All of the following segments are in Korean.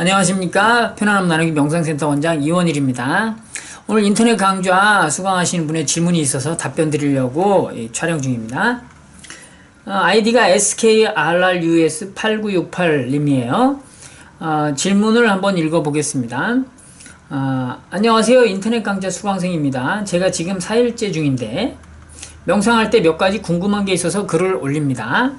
안녕하십니까? 편안함 나누기 명상센터 원장 이원일입니다. 오늘 인터넷 강좌 수강하시는 분의 질문이 있어서 답변 드리려고 촬영 중입니다. 어, 아이디가 SKRRUS8968님이에요. 어, 질문을 한번 읽어보겠습니다. 어, 안녕하세요. 인터넷 강좌 수강생입니다. 제가 지금 4일째 중인데 명상할 때 몇 가지 궁금한 게 있어서 글을 올립니다.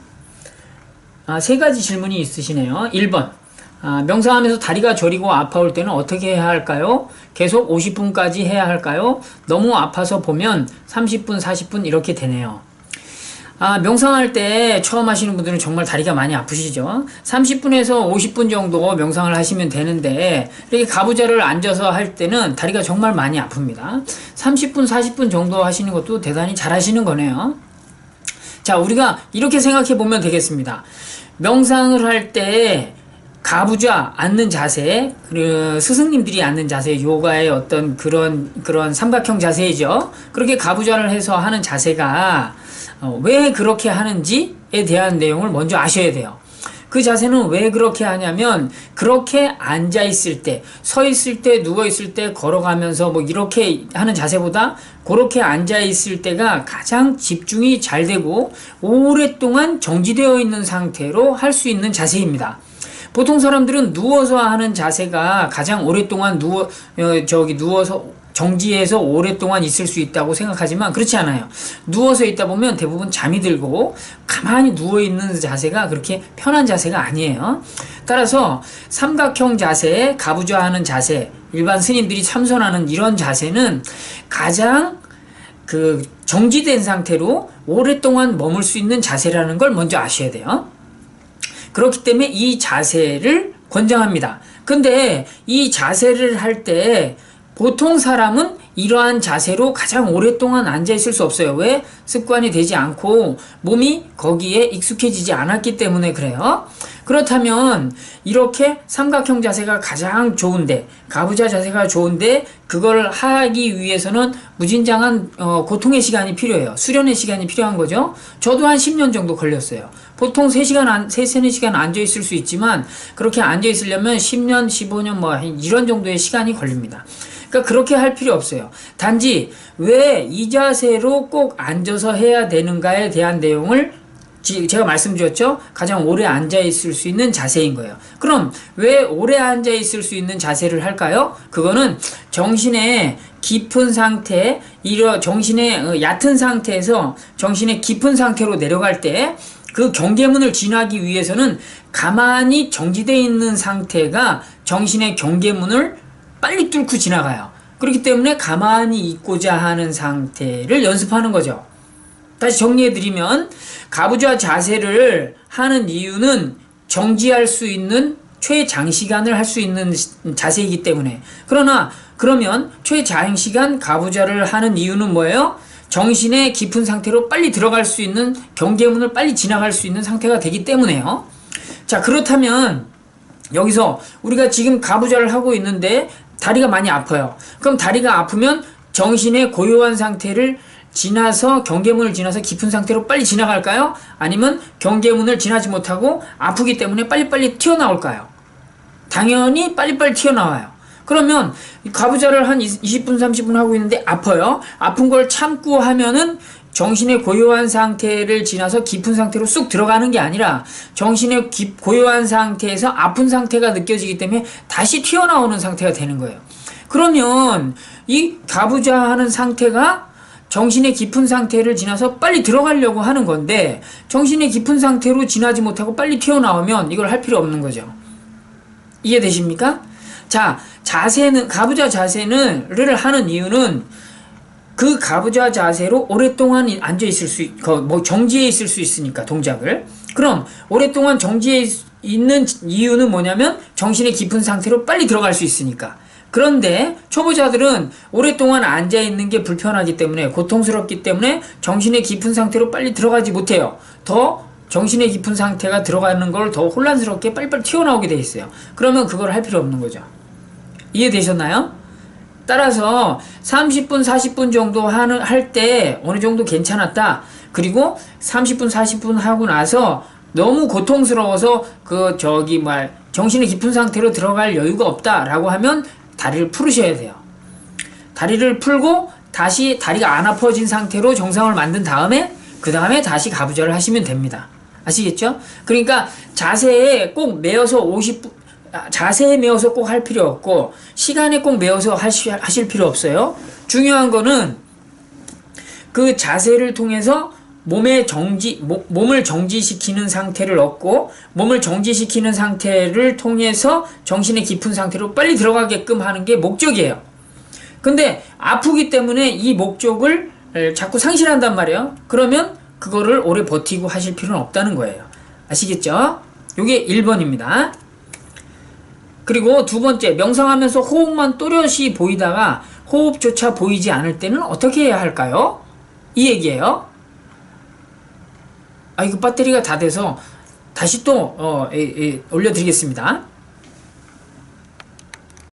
아, 세 가지 질문이 있으시네요. 1번 아, 명상하면서 다리가 저리고 아파올 때는 어떻게 해야 할까요? 계속 50분까지 해야 할까요? 너무 아파서 보면 30분, 40분 이렇게 되네요. 아, 명상할 때 처음 하시는 분들은 정말 다리가 많이 아프시죠? 30분에서 50분 정도 명상을 하시면 되는데, 이렇게 가부좌를 앉아서 할 때는 다리가 정말 많이 아픕니다. 30분, 40분 정도 하시는 것도 대단히 잘 하시는 거네요. 자, 우리가 이렇게 생각해 보면 되겠습니다. 명상을 할 때 가부좌 앉는 자세, 그 스승님들이 앉는 자세, 요가의 어떤 그런 그런 삼각형 자세이죠. 그렇게 가부좌를 해서 하는 자세가 어, 왜 그렇게 하는지에 대한 내용을 먼저 아셔야 돼요. 그 자세는 왜 그렇게 하냐면 그렇게 앉아 있을 때, 서 있을 때, 누워 있을 때, 걸어가면서 뭐 이렇게 하는 자세보다 그렇게 앉아 있을 때가 가장 집중이 잘 되고 오랫동안 정지되어 있는 상태로 할 수 있는 자세입니다. 보통 사람들은 누워서 하는 자세가 가장 오랫동안 누워 어, 저기 누워서 정지해서 오랫동안 있을 수 있다고 생각하지만 그렇지 않아요. 누워서 있다 보면 대부분 잠이 들고 가만히 누워 있는 자세가 그렇게 편한 자세가 아니에요. 따라서 삼각형 자세, 가부좌하는 자세, 일반 스님들이 참선하는 이런 자세는 가장 그 정지된 상태로 오랫동안 머물 수 있는 자세라는 걸 먼저 아셔야 돼요. 그렇기 때문에 이 자세를 권장합니다. 근데 이 자세를 할 때 보통 사람은 이러한 자세로 가장 오랫동안 앉아 있을 수 없어요. 왜? 습관이 되지 않고 몸이 거기에 익숙해지지 않았기 때문에 그래요. 그렇다면 이렇게 삼각형 자세가 가장 좋은데 가부좌 자세가 좋은데 그걸 하기 위해서는 무진장한 어, 고통의 시간이 필요해요. 수련의 시간이 필요한 거죠. 저도 한 10년 정도 걸렸어요. 보통 3시간, 안, 3, 4시간 앉아있을 수 있지만 그렇게 앉아있으려면 10년, 15년 뭐 이런 정도의 시간이 걸립니다. 그러니까 그렇게 할 필요 없어요. 단지 왜 이 자세로 꼭 앉아서 해야 되는가에 대한 내용을 제가 말씀드렸죠? 가장 오래 앉아 있을 수 있는 자세인 거예요. 그럼 왜 오래 앉아 있을 수 있는 자세를 할까요? 그거는 정신의 깊은 상태, 이러 정신의 어, 얕은 상태에서 정신의 깊은 상태로 내려갈 때 그 경계문을 지나기 위해서는 가만히 정지되어 있는 상태가 정신의 경계문을 빨리 뚫고 지나가요. 그렇기 때문에 가만히 있고자 하는 상태를 연습하는 거죠. 다시 정리해드리면 가부좌 자세를 하는 이유는 정지할 수 있는 최장시간을 할 수 있는 자세이기 때문에 그러나 그러면 최장시간 가부좌를 하는 이유는 뭐예요? 정신의 깊은 상태로 빨리 들어갈 수 있는 경계문을 빨리 지나갈 수 있는 상태가 되기 때문에요. 자 그렇다면 여기서 우리가 지금 가부좌를 하고 있는데 다리가 많이 아파요. 그럼 다리가 아프면 정신의 고요한 상태를 지나서 경계문을 지나서 깊은 상태로 빨리 지나갈까요? 아니면 경계문을 지나지 못하고 아프기 때문에 빨리빨리 튀어나올까요? 당연히 빨리빨리 튀어나와요. 그러면 가부좌를 한 20분 30분 하고 있는데 아파요. 아픈 걸 참고 하면은 정신의 고요한 상태를 지나서 깊은 상태로 쑥 들어가는 게 아니라 정신의 깊, 고요한 상태에서 아픈 상태가 느껴지기 때문에 다시 튀어나오는 상태가 되는 거예요. 그러면 이 가부좌 하는 상태가 정신의 깊은 상태를 지나서 빨리 들어가려고 하는 건데 정신의 깊은 상태로 지나지 못하고 빨리 튀어나오면 이걸 할 필요 없는 거죠. 이해되십니까? 자, 자세는 가부좌 자세는를 하는 이유는 그 가부좌 자세로 오랫동안 앉아 있을 수, 뭐 정지해 있을 수 있으니까 동작을. 그럼 오랫동안 정지해 있는 이유는 뭐냐면 정신의 깊은 상태로 빨리 들어갈 수 있으니까. 그런데 초보자들은 오랫동안 앉아 있는 게 불편하기 때문에 고통스럽기 때문에 정신의 깊은 상태로 빨리 들어가지 못해요. 더 정신의 깊은 상태가 들어가는 걸 더 혼란스럽게 빨리빨리 튀어나오게 돼 있어요. 그러면 그걸 할 필요 없는 거죠. 이해되셨나요? 따라서 30분, 40분 정도 하는, 할 때 어느 정도 괜찮았다. 그리고 30분, 40분 하고 나서 너무 고통스러워서 그 저기 말 정신이 깊은 상태로 들어갈 여유가 없다라고 하면 다리를 풀으셔야 돼요. 다리를 풀고 다시 다리가 안 아파진 상태로 정상을 만든 다음에 그 다음에 다시 가부좌를 하시면 됩니다. 아시겠죠? 그러니까 자세에 꼭 매어서 50분 아, 자세에 매어서 꼭 할 필요 없고 시간에 꼭 매어서 하실 필요 없어요. 중요한 거는 그 자세를 통해서 몸의 정지 모- 몸을 정지시키는 상태를 얻고 몸을 정지시키는 상태를 통해서 정신의 깊은 상태로 빨리 들어가게끔 하는 게 목적이에요. 근데 아프기 때문에 이 목적을 에, 자꾸 상실한단 말이에요. 그러면 그거를 오래 버티고 하실 필요는 없다는 거예요. 아시겠죠? 요게 1번입니다. 그리고 두 번째, 명상하면서 호흡만 또렷이 보이다가 호흡조차 보이지 않을 때는 어떻게 해야 할까요? 이 얘기예요. 아, 이거 배터리가 다 돼서 다시 또, 어, 에, 에, 올려드리겠습니다.